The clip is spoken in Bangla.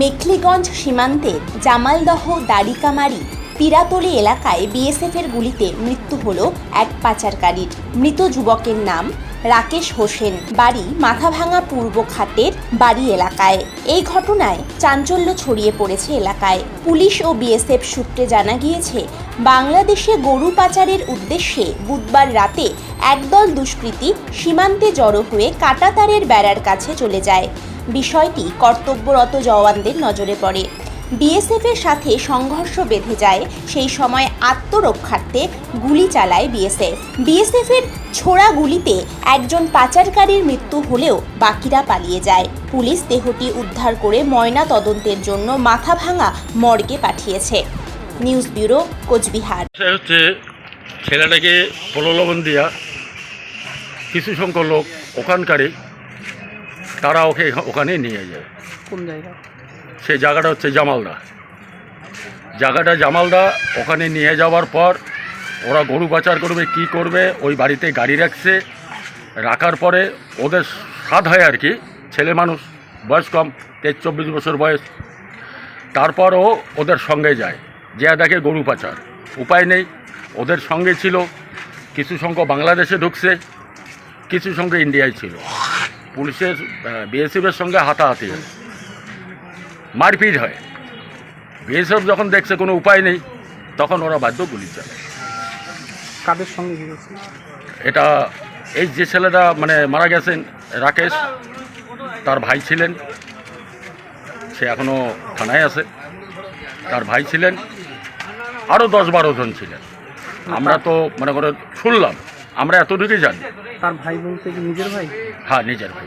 মেখলিগঞ্জ সীমান্তের জামালদহ দাড়িকামারি পিরাতলি এলাকায় বিএসএফের গুলিতে মৃত্যু হল এক পাচারকারীর। মৃত যুবকের নাম রাকেশ হোসেন। বাড়ি মাথাভাঙা পূর্ব খাতের বাড়ি এলাকায়। এই ঘটনায় চাঞ্চল্য ছড়িয়ে পড়েছে এলাকায়। পুলিশ ও বিএসএফ সূত্রে জানা গিয়েছে, বাংলাদেশে গরু পাচারের উদ্দেশ্যে বুধবার রাতে একদল দুষ্কৃতী সীমান্তে জড়ো হয়ে কাটাতারের বেড়ার কাছে চলে যায়। বিষয়টি কর্তব্যরত জওয়ানদের নজরে পড়ে। বিএসএফ এর সাথে সংঘর্ষ বেঁধে যায়, সেই সময় আত্মরক্ষার্থে গুলি চালায় বিএসএফ। বিএসএফ এর ছোড়া গুলিতে একজন পাচারকারীর মৃত্যু হলেও বাকিরা পালিয়ে যায়। পুলিশ দেহটি উদ্ধার করে ময়না তদন্তের জন্য মাথা ভাঙা মর্গে পাঠিয়েছে। News bureau, Cooch Behar. ছেলেটাকে প্রলোভন দিয়া কিছু সংখ্যক লোক ওখানকারই তারা ওকে ওখানে নিয়ে যায়। কোন জায়গা? সেই জায়গাটা হচ্ছে জামালদা। জায়গাটা জামালদা ওখানে নিয়ে যাওয়ার পর ওরা গরু পাচার করবে কি করবে ওই বাড়িতে গাড়ি রাখছে। রাখার পরে ওদের সাধ হয় আর কি ছেলে মানুষ বয়স কম তেইশ চব্বিশ বছর বয়স। তারপরও ওদের সঙ্গে যায় যে দেখে গরু পাচার। উপায় নেই ওদের সঙ্গে ছিল কিছু সংখ্যক বাংলাদেশে ঢুকছে কিছু সংখ্যক ইন্ডিয়ায় ছিল। পুলিশের বিএসএফের সঙ্গে হাতাহাতি হয়। মারপিট হয়। বিএসএফ যখন দেখছে কোনো উপায় নেই তখন ওরা বাধ্য গুলি চালায়। কাদের সঙ্গে এটা এই যে ছেলেটা মানে মারা গেছেন রাকেশ তার ভাই ছিলেন। সে এখনও থানায় আছে। তার ভাই ছিলেন। আরও দশ বারো জন ছিলেন। আমরা তো মনে করে শুনলাম। আমরা এতটুকুই জানি। তার ভাই বলতে কি নিজের ভাই? হ্যাঁ নিজের ভাই।